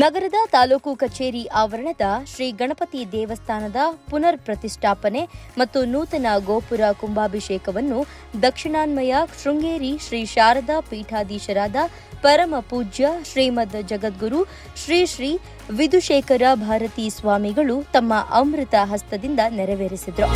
ನಗರದ ತಾಲೂಕು ಕಚೇರಿ ಆವರಣದ ಶ್ರೀ ಗಣಪತಿ ದೇವಸ್ಥಾನದ ಪುನರ್ ಪ್ರತಿಷ್ಠಾಪನೆ ಮತ್ತು ನೂತನ ಗೋಪುರ ಕುಂಭಾಭಿಷೇಕವನ್ನು ದಕ್ಷಿಣಾನ್ಮಯ ಶೃಂಗೇರಿ ಶ್ರೀ ಶಾರದಾ ಪೀಠಾಧೀಶರಾದ ಪರಮ ಪೂಜ್ಯ ಶ್ರೀಮದ್ ಜಗದ್ಗುರು ಶ್ರೀ ಶ್ರೀ ವಿಧುಶೇಖರ ಭಾರತೀ ಸ್ವಾಮಿಗಳು ತಮ್ಮ ಅಮೃತ ಹಸ್ತದಿಂದ ನೆರವೇರಿಸಿದರು.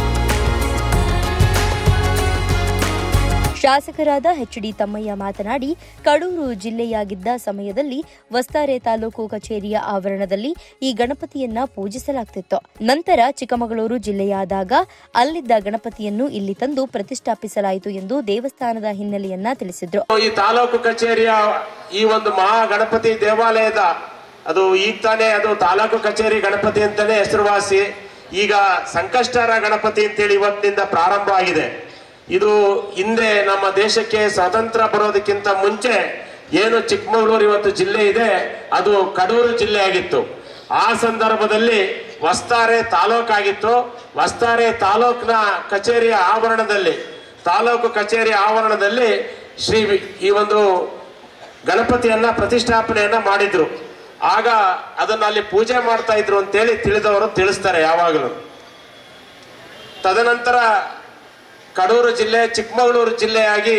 ಶಾಸಕರಾದ ಎಚ್ ಡಿ ತಮ್ಮಯ್ಯ ಮಾತನಾಡಿ, ಕಡೂರು ಜಿಲ್ಲೆಯಾಗಿದ್ದ ಸಮಯದಲ್ಲಿ ವಸ್ತಾರೆ ತಾಲೂಕು ಕಚೇರಿಯ ಆವರಣದಲ್ಲಿ ಈ ಗಣಪತಿಯನ್ನ ಪೂಜಿಸಲಾಗ್ತಿತ್ತು. ನಂತರ ಚಿಕ್ಕಮಗಳೂರು ಜಿಲ್ಲೆಯಾದಾಗ ಅಲ್ಲಿದ್ದ ಗಣಪತಿಯನ್ನು ಇಲ್ಲಿ ತಂದು ಪ್ರತಿಷ್ಠಾಪಿಸಲಾಯಿತು ಎಂದು ದೇವಸ್ಥಾನದ ಹಿನ್ನೆಲೆಯನ್ನ ತಿಳಿಸಿದ್ರು. ಈ ತಾಲೂಕು ಕಚೇರಿಯ ಈ ಒಂದು ಮಹಾ ಗಣಪತಿ ದೇವಾಲಯದ ಅದು ಈಗ ತಾನೇ ಅದು ತಾಲೂಕು ಕಚೇರಿ ಗಣಪತಿ ಅಂತಾನೆ ಹೆಸರುವಾಸಿ. ಈಗ ಸಂಕಷ್ಟರ ಗಣಪತಿ ಅಂತೇಳಿ ಇವತ್ತಿನಿಂದ ಪ್ರಾರಂಭ ಆಗಿದೆ. ಇದು ಹಿಂದೆ ನಮ್ಮ ದೇಶಕ್ಕೆ ಸ್ವಾತಂತ್ರ್ಯ ಬರೋದಕ್ಕಿಂತ ಮುಂಚೆ ಏನು ಚಿಕ್ಕಮಗಳೂರು ಇವತ್ತು ಜಿಲ್ಲೆ ಇದೆ, ಅದು ಕಡೂರು ಜಿಲ್ಲೆ ಆಗಿತ್ತು. ಆ ಸಂದರ್ಭದಲ್ಲಿ ವಸ್ತಾರೆ ತಾಲೂಕಾಗಿತ್ತು ವಸ್ತಾರೆ ತಾಲೂಕಿನ ಕಚೇರಿಯ ಆವರಣದಲ್ಲಿ, ತಾಲೂಕು ಕಚೇರಿ ಆವರಣದಲ್ಲಿ ಶ್ರೀ ಈ ಒಂದು ಗಣಪತಿಯನ್ನ ಪ್ರತಿಷ್ಠಾಪನೆಯನ್ನ ಮಾಡಿದ್ರು. ಆಗ ಅದನ್ನ ಅಲ್ಲಿ ಪೂಜೆ ಮಾಡ್ತಾ ಇದ್ರು ಅಂತೇಳಿ ತಿಳಿದವರು ತಿಳಿಸ್ತಾರೆ ಯಾವಾಗಲೂ. ತದನಂತರ ಕಡೂರು ಜಿಲ್ಲೆ, ಚಿಕ್ಕಮಗಳೂರು ಜಿಲ್ಲೆಯಾಗಿ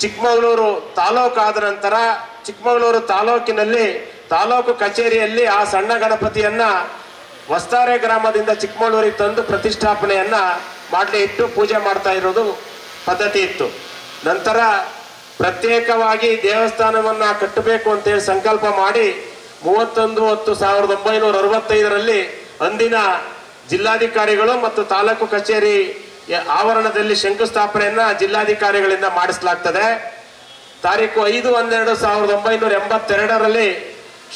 ಚಿಕ್ಕಮಗಳೂರು ತಾಲೂಕು ಆದ ನಂತರ ಚಿಕ್ಕಮಗಳೂರು ತಾಲೂಕಿನಲ್ಲಿ ತಾಲೂಕು ಕಚೇರಿಯಲ್ಲಿ ಆ ಸಣ್ಣ ಗಣಪತಿಯನ್ನ ವಸ್ತಾರೆ ಗ್ರಾಮದಿಂದ ಚಿಕ್ಕಮಗಳೂರಿಗೆ ತಂದು ಪ್ರತಿಷ್ಠಾಪನೆಯನ್ನ ಮಾಡಲಿ ಇಟ್ಟು ಪೂಜೆ ಮಾಡ್ತಾ ಇರೋದು ಪದ್ಧತಿ ಇತ್ತು. ನಂತರ ಪ್ರತ್ಯೇಕವಾಗಿ ದೇವಸ್ಥಾನವನ್ನ ಕಟ್ಟಬೇಕು ಅಂತೇಳಿ ಸಂಕಲ್ಪ ಮಾಡಿ ಮೂವತ್ತೊಂದು ಹತ್ತು ಸಾವಿರದ ಒಂಬೈನೂರ ಅರವತ್ತೈದರಲ್ಲಿ ಅಂದಿನ ಜಿಲ್ಲಾಧಿಕಾರಿಗಳು ಮತ್ತು ತಾಲೂಕು ಕಚೇರಿ ಆವರಣದಲ್ಲಿ ಶಂಕುಸ್ಥಾಪನೆಯನ್ನ ಜಿಲ್ಲಾಧಿಕಾರಿಗಳಿಂದ ಮಾಡಿಸಲಾಗ್ತದೆ. ತಾರೀಕು ಐದು ಹನ್ನೆರಡು ಸಾವಿರದ ಒಂಬೈನೂರ ಎಂಬತ್ತೆರಡರಲ್ಲಿ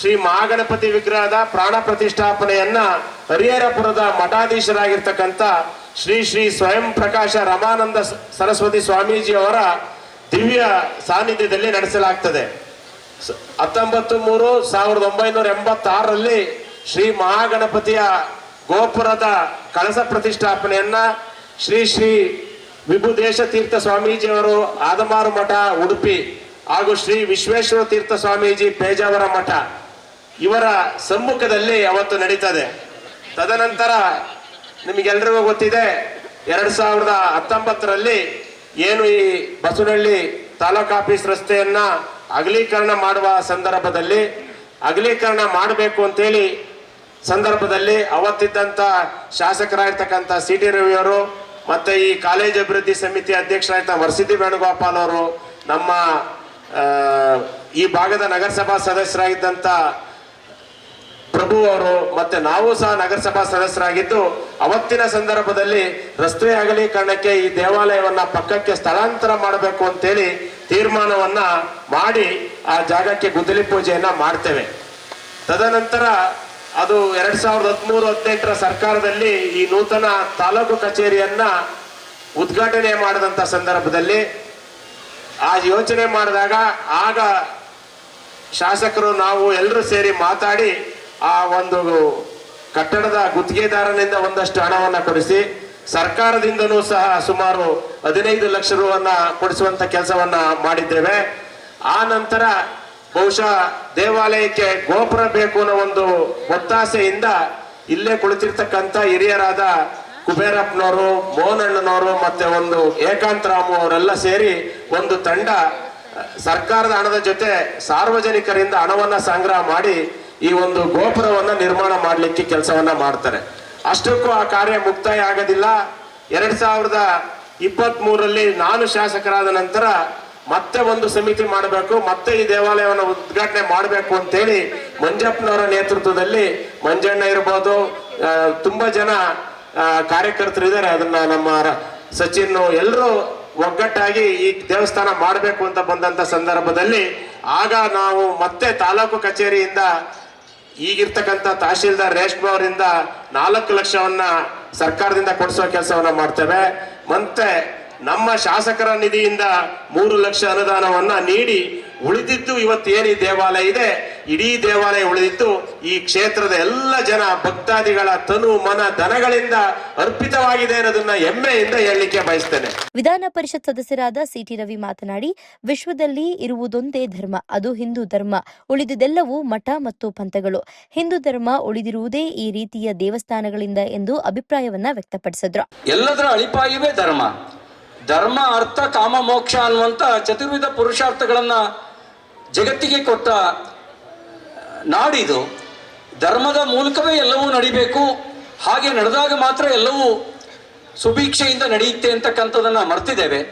ಶ್ರೀ ಮಹಾಗಣಪತಿ ವಿಗ್ರಹದ ಪ್ರಾಣ ಪ್ರತಿಷ್ಠಾಪನೆಯನ್ನ ಹರಿಹರಪುರದ ಮಠಾಧೀಶರಾಗಿರ್ತಕ್ಕಂಥ ಶ್ರೀ ಶ್ರೀ ಸ್ವಯಂ ಪ್ರಕಾಶ ರಮಾನಂದ ಸರಸ್ವತಿ ಸರಸ್ವತಿ ಸ್ವಾಮೀಜಿಯವರ ದಿವ್ಯ ಸಾನ್ನಿಧ್ಯದಲ್ಲಿ ನಡೆಸಲಾಗ್ತದೆ. ಹತ್ತೊಂಬತ್ತು ಮೂರು ಸಾವಿರದ ಒಂಬೈನೂರ ಎಂಬತ್ತಾರರಲ್ಲಿ ಶ್ರೀ ಮಹಾಗಣಪತಿಯ ಗೋಪುರದ ಕಳಸ ಪ್ರತಿಷ್ಠಾಪನೆಯನ್ನ ಶ್ರೀ ಶ್ರೀ ವಿಭುದೇಶ ತೀರ್ಥ ಸ್ವಾಮೀಜಿಯವರು ಆದಮಾರು ಮಠ, ಉಡುಪಿ ಹಾಗೂ ಶ್ರೀ ವಿಶ್ವೇಶ್ವರ ತೀರ್ಥ ಸ್ವಾಮೀಜಿ ಪೇಜಾವರ ಮಠ ಇವರ ಸಮ್ಮುಖದಲ್ಲಿ ಅವತ್ತು ನಡೀತದೆ. ತದನಂತರ ನಿಮಗೆಲ್ರಿಗೂ ಗೊತ್ತಿದೆ, ಎರಡು ಸಾವಿರದ ಹತ್ತೊಂಬತ್ತರಲ್ಲಿ ಏನು ಈ ಬಸವನಹಳ್ಳಿ ತಾಲೂಕ್ ಆಫೀಸ್ ರಸ್ತೆಯನ್ನ ಅಗಲೀಕರಣ ಮಾಡುವ ಸಂದರ್ಭದಲ್ಲಿ, ಅಗಲೀಕರಣ ಮಾಡಬೇಕು ಅಂತೇಳಿ ಸಂದರ್ಭದಲ್ಲಿ ಅವತ್ತಿದ್ದಂಥ ಶಾಸಕರಾಗಿರ್ತಕ್ಕಂಥ ಸಿ ಟಿ ರವಿಯವರು ಮತ್ತೆ ಈ ಕಾಲೇಜ್ ಅಭಿವೃದ್ಧಿ ಸಮಿತಿ ಅಧ್ಯಕ್ಷರಾಗಿದ್ದ ವರಸಿದ್ದಿ ವೇಣುಗೋಪಾಲ್ ಅವರು ನಮ್ಮ ಈ ಭಾಗದ ನಗರಸಭಾ ಸದಸ್ಯರಾಗಿದ್ದಂಥ ಪ್ರಭು ಅವರು ಮತ್ತೆ ನಾವು ಸಹ ನಗರಸಭಾ ಸದಸ್ಯರಾಗಿದ್ದು, ಅವತ್ತಿನ ಸಂದರ್ಭದಲ್ಲಿ ರಸ್ತೆ ಅಗಲೀಕರಣಕ್ಕೆ ಈ ದೇವಾಲಯವನ್ನ ಪಕ್ಕಕ್ಕೆ ಸ್ಥಳಾಂತರ ಮಾಡಬೇಕು ಅಂತೇಳಿ ತೀರ್ಮಾನವನ್ನ ಮಾಡಿ ಆ ಜಾಗಕ್ಕೆ ಗುದ್ದಲಿ ಪೂಜೆಯನ್ನ ಮಾಡ್ತೇವೆ. ತದನಂತರ ಅದು ಎರಡ್ ಸಾವಿರದ ಹದಿಮೂರು, ಹದಿನೆಂಟರ ಸರ್ಕಾರದಲ್ಲಿ ಈ ನೂತನ ತಾಲೂಕು ಕಚೇರಿಯನ್ನ ಉದ್ಘಾಟನೆ ಮಾಡಿದಂತ ಸಂದರ್ಭದಲ್ಲಿ ಆ ಯೋಚನೆ ಮಾಡಿದಾಗ ಆಗ ಶಾಸಕರು ನಾವು ಎಲ್ಲರೂ ಸೇರಿ ಮಾತಾಡಿ ಆ ಒಂದು ಕಟ್ಟಡದ ಗುತ್ತಿಗೆದಾರನಿಂದ ಒಂದಷ್ಟು ಹಣವನ್ನು ಕೊಡಿಸಿ ಸರ್ಕಾರದಿಂದಲೂ ಸಹ ಸುಮಾರು ಹದಿನೈದು ಲಕ್ಷ ರೂವನ್ನ ಕೊಡಿಸುವಂತ ಕೆಲಸವನ್ನ ಮಾಡಿದ್ದೇವೆ. ಆ ನಂತರ ಬಹುಶಃ ದೇವಾಲಯಕ್ಕೆ ಗೋಪುರ ಬೇಕು ಅನ್ನೋ ಒಂದು ಒತ್ತಾಸೆಯಿಂದ ಇಲ್ಲೇ ಕುಳಿತಿರ್ತಕ್ಕಂಥ ಹಿರಿಯರಾದ ಕುಬೇರಪ್ಪನವರು, ಮೋಹನಣ್ಣನವರು ಮತ್ತೆ ಒಂದು ಏಕಾಂತ ರಾಮು ಅವರೆಲ್ಲ ಸೇರಿ ಒಂದು ತಂಡ, ಸರ್ಕಾರದ ಹಣದ ಜೊತೆ ಸಾರ್ವಜನಿಕರಿಂದ ಹಣವನ್ನ ಸಂಗ್ರಹ ಮಾಡಿ ಈ ಒಂದು ಗೋಪುರವನ್ನ ನಿರ್ಮಾಣ ಮಾಡಲಿಕ್ಕೆ ಕೆಲಸವನ್ನ ಮಾಡ್ತಾರೆ. ಅಷ್ಟಕ್ಕೂ ಆ ಕಾರ್ಯ ಮುಕ್ತಾಯ ಆಗೋದಿಲ್ಲ. ಎರಡ್ ಸಾವಿರದ ಇಪ್ಪತ್ತ್ ಮೂರರಲ್ಲಿ ನಾನು ಶಾಸಕರಾದ ನಂತರ ಮತ್ತೆ ಒಂದು ಸಮಿತಿ ಮಾಡಬೇಕು, ಮತ್ತೆ ಈ ದೇವಾಲಯವನ್ನು ಉದ್ಘಾಟನೆ ಮಾಡಬೇಕು ಅಂತೇಳಿ ಮಂಜಪ್ಪನವರ ನೇತೃತ್ವದಲ್ಲಿ ಮಂಜಣ್ಣ ಇರ್ಬೋದು ತುಂಬಾ ಜನ ಕಾರ್ಯಕರ್ತರು ಇದ್ದಾರೆ. ಅದನ್ನ ನಮ್ಮ ಸಚಿನ್ ಎಲ್ಲರೂ ಒಗ್ಗಟ್ಟಾಗಿ ಈ ದೇವಸ್ಥಾನ ಮಾಡಬೇಕು ಅಂತ ಬಂದಂತ ಸಂದರ್ಭದಲ್ಲಿ ಆಗ ನಾವು ಮತ್ತೆ ತಾಲೂಕು ಕಚೇರಿಯಿಂದ ಈಗಿರ್ತಕ್ಕಂಥ ತಹಶೀಲ್ದಾರ್ ರೇಷ್ಮೆ ಅವರಿಂದ ನಾಲ್ಕು ಲಕ್ಷವನ್ನ ಸರ್ಕಾರದಿಂದ ಕೊಡಿಸುವ ಕೆಲಸವನ್ನ ಮಾಡ್ತೇವೆ. ಮತ್ತೆ ನಮ್ಮ ಶಾಸಕರ ನಿಧಿಯಿಂದ ಮೂರು ಲಕ್ಷ ಅನುದಾನವನ್ನ ನೀಡಿ ಉಳಿದಿದ್ದು ಇವತ್ತು ಏನು ಈ ದೇವಾಲಯ ಇದೆ ಇಡೀ ದೇವಾಲಯ ಉಳಿದಿತ್ತು ಈ ಕ್ಷೇತ್ರದ ಎಲ್ಲ ಜನ ಭಕ್ತಾದಿಗಳ ತನು ಮನ ಧನಗಳಿಂದ ಅರ್ಪಿತವಾಗಿದೆ ಅನ್ನೋದನ್ನ ಹೆಮ್ಮೆಯಿಂದ ಹೇಳಲಿಕ್ಕೆ ಬಯಸ್ತೇನೆ. ವಿಧಾನ ಪರಿಷತ್ ಸದಸ್ಯರಾದ ಸಿಟಿ ರವಿ ಮಾತನಾಡಿ ವಿಶ್ವದಲ್ಲಿ ಇರುವುದೊಂದೇ ಧರ್ಮ ಅದು ಹಿಂದೂ ಧರ್ಮ ಉಳಿದಿದೆಲ್ಲವೂ ಮಠ ಮತ್ತು ಪಂಥಗಳು. ಹಿಂದೂ ಧರ್ಮ ಉಳಿದಿರುವುದೇ ಈ ರೀತಿಯ ದೇವಸ್ಥಾನಗಳಿಂದ ಎಂದು ಅಭಿಪ್ರಾಯವನ್ನ ವ್ಯಕ್ತಪಡಿಸಿದ್ರು. ಎಲ್ಲದರ ಅಳಿಪಾಯವೇ ಧರ್ಮ. ಧರ್ಮ, ಅರ್ಥ, ಕಾಮ, ಮೋಕ್ಷ ಅನ್ನುವಂಥ ಚತುರ್ವಿಧ ಪುರುಷಾರ್ಥಗಳನ್ನು ಜಗತ್ತಿಗೆ ಕೊಟ್ಟ ನಾಡಿದು ಧರ್ಮದ ಮೂಲಕವೇ ಎಲ್ಲವೂ ನಡಿಬೇಕು. ಹಾಗೆ ನಡೆದಾಗ ಮಾತ್ರ ಎಲ್ಲವೂ ಸುಭೀಕ್ಷೆಯಿಂದ ನಡೆಯುತ್ತೆ ಅಂತಕ್ಕಂಥದ್ದನ್ನು ಮರ್ತಿದ್ದೇವೆ.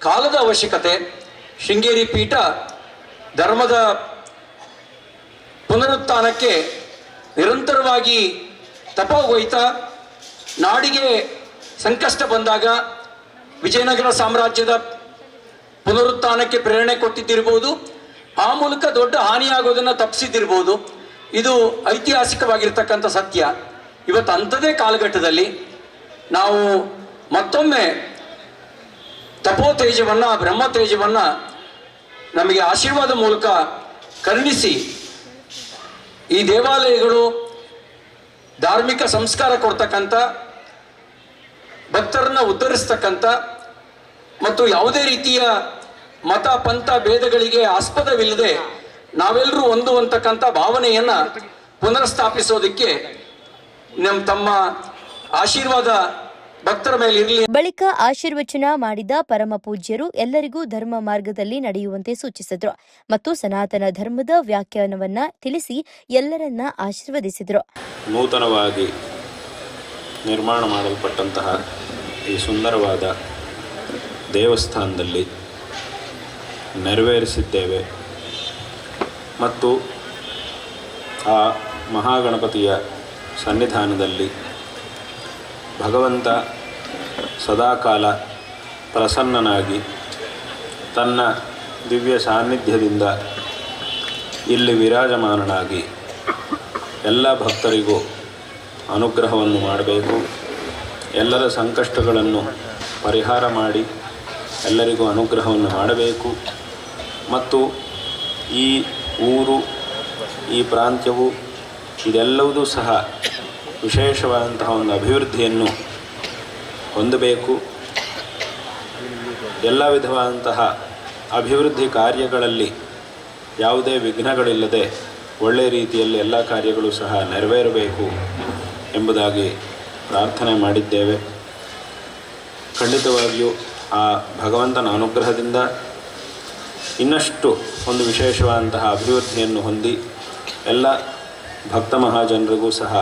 ಕಾಲದ ಅವಶ್ಯಕತೆ, ಶೃಂಗೇರಿ ಪೀಠ ಧರ್ಮದ ಪುನರುತ್ಥಾನಕ್ಕೆ ನಿರಂತರವಾಗಿ ತಪ ಹೋಯ್ತಾ ನಾಡಿಗೆ ಸಂಕಷ್ಟ ಬಂದಾಗ ವಿಜಯನಗರ ಸಾಮ್ರಾಜ್ಯದ ಪುನರುತ್ಥಾನಕ್ಕೆ ಪ್ರೇರಣೆ ಕೊಟ್ಟಿದ್ದಿರ್ಬೋದು, ಆ ಮೂಲಕ ದೊಡ್ಡ ಹಾನಿಯಾಗೋದನ್ನು ತಪ್ಪಿಸಿದ್ದಿರ್ಬೋದು ಇದು ಐತಿಹಾಸಿಕವಾಗಿರ್ತಕ್ಕಂಥ ಸತ್ಯ. ಇವತ್ತು ಅಂಥದೇ ಕಾಲಘಟ್ಟದಲ್ಲಿ ನಾವು ಮತ್ತೊಮ್ಮೆ ತಪೋ ತೇಜವನ್ನು ಬ್ರಹ್ಮ ತೇಜವನ್ನು ನಮಗೆ ಆಶೀರ್ವಾದ ಮೂಲಕ ಕರುಣಿಸಿ, ಈ ದೇವಾಲಯಗಳು ಧಾರ್ಮಿಕ ಸಂಸ್ಕಾರ ಕೊಡ್ತಕ್ಕಂಥ ಭಕ್ತರನ್ನ ಉದ್ಧರಿಸ್ತಕ್ಕಂಥ ಮತ್ತು ಯಾವುದೇ ರೀತಿಯ ಮತ ಪಂಥ ಭೇದಗಳಿಗೆ ಆಸ್ಪದವಿಲ್ಲದೆ ನಾವೆಲ್ಲರೂ ಒಂದು ಅಂತಕ್ಕಂಥ ಭಾವನೆಯನ್ನ ಪುನರ್ಸ್ಥಾಪಿಸೋದಕ್ಕೆ ನಮ್ಮ ತಮ್ಮ ಆಶೀರ್ವಾದ ಭಕ್ತರ ಮೇಲೆ ಇರಲಿ ಬಳಿಕ ಆಶೀರ್ವಚನ ಮಾಡಿದ ಪರಮ ಪೂಜ್ಯರು ಎಲ್ಲರಿಗೂ ಧರ್ಮ ಮಾರ್ಗದಲ್ಲಿ ನಡೆಯುವಂತೆ ಸೂಚಿಸಿದ್ರು ಮತ್ತು ಸನಾತನ ಧರ್ಮದ ವ್ಯಾಖ್ಯಾನವನ್ನ ತಿಳಿಸಿ ಎಲ್ಲರನ್ನ ಆಶೀರ್ವದಿಸಿದ್ರು. ನೂತನವಾಗಿ ನಿರ್ಮಾಣ ಮಾಡಲ್ಪಟ್ಟಂತಹ ಈ ಸುಂದರವಾದ ದೇವಸ್ಥಾನದಲ್ಲಿ ನೆರವೇರಿಸಿದ್ದೇವೆ. ಮತ್ತು ಆ ಮಹಾಗಣಪತಿಯ ಸನ್ನಿಧಾನದಲ್ಲಿ ಭಗವಂತ ಸದಾಕಾಲ ಪ್ರಸನ್ನನಾಗಿ ತನ್ನ ದಿವ್ಯ ಸಾನ್ನಿಧ್ಯದಿಂದ ಇಲ್ಲಿ ವಿರಾಜಮಾನನಾಗಿ ಎಲ್ಲ ಭಕ್ತರಿಗೂ ಅನುಗ್ರಹವನ್ನು ಮಾಡಬೇಕು. ಎಲ್ಲರ ಸಂಕಷ್ಟಗಳನ್ನು ಪರಿಹಾರ ಮಾಡಿ ಎಲ್ಲರಿಗೂ ಅನುಗ್ರಹವನ್ನು ಮಾಡಬೇಕು. ಮತ್ತು ಈ ಊರು, ಈ ಪ್ರಾಂತ್ಯವು ಇದೆಲ್ಲವೂ ಸಹ ವಿಶೇಷವಾದಂತಹ ಒಂದು ಅಭಿವೃದ್ಧಿಯನ್ನು ಹೊಂದಬೇಕು. ಎಲ್ಲ ವಿಧವಾದಂತಹ ಅಭಿವೃದ್ಧಿ ಕಾರ್ಯಗಳಲ್ಲಿ ಯಾವುದೇ ವಿಘ್ನಗಳಿಲ್ಲದೆ ಒಳ್ಳೆಯ ರೀತಿಯಲ್ಲಿ ಎಲ್ಲ ಕಾರ್ಯಗಳು ಸಹ ನೆರವೇರಬೇಕು. ಎಂಬುದಾಗಿ ಪ್ರಾರ್ಥನೆ ಮಾಡಿದ್ದೇವೆ. ಖಂಡಿತವಾಗಿಯೂ ಆ ಭಗವಂತನ ಅನುಗ್ರಹದಿಂದ ಇನ್ನಷ್ಟು ಒಂದು ವಿಶೇಷವಾದಂತಹ ಅಭಿವೃದ್ಧಿಯನ್ನು ಹೊಂದಿ ಎಲ್ಲ ಭಕ್ತ ಮಹಾಜನರಿಗೂ ಸಹ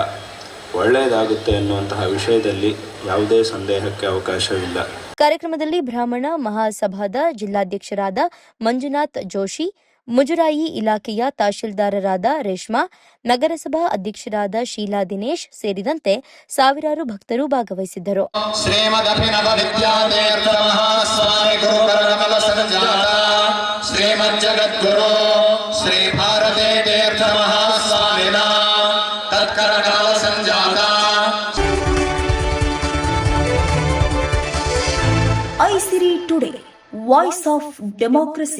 ಒಳ್ಳೆಯದಾಗುತ್ತೆ ಎನ್ನುವಂತಹ ವಿಷಯದಲ್ಲಿ ಯಾವುದೇ ಸಂದೇಹಕ್ಕೆ ಅವಕಾಶವಿಲ್ಲ. ಕಾರ್ಯಕ್ರಮದಲ್ಲಿ ಬ್ರಾಹ್ಮಣ ಮಹಾಸಭಾದ ಜಿಲ್ಲಾಧ್ಯಕ್ಷರಾದ ಮಂಜುನಾಥ್ ಜೋಶಿ ಮುಜರಾಯಿ ಇಲಾಖೆಯ ತಹಶೀಲ್ದಾರರಾದ ರೇಷ್ಮಾ ನಗರಸಭಾ ಅಧ್ಯಕ್ಷರಾದ ಶೀಲಾ ದಿನೇಶ್ ಸೇರಿದಂತೆ ಸಾವಿರಾರು ಭಕ್ತರು ಭಾಗವಹಿಸಿದ್ದರು. Aisiri today voice of democracy.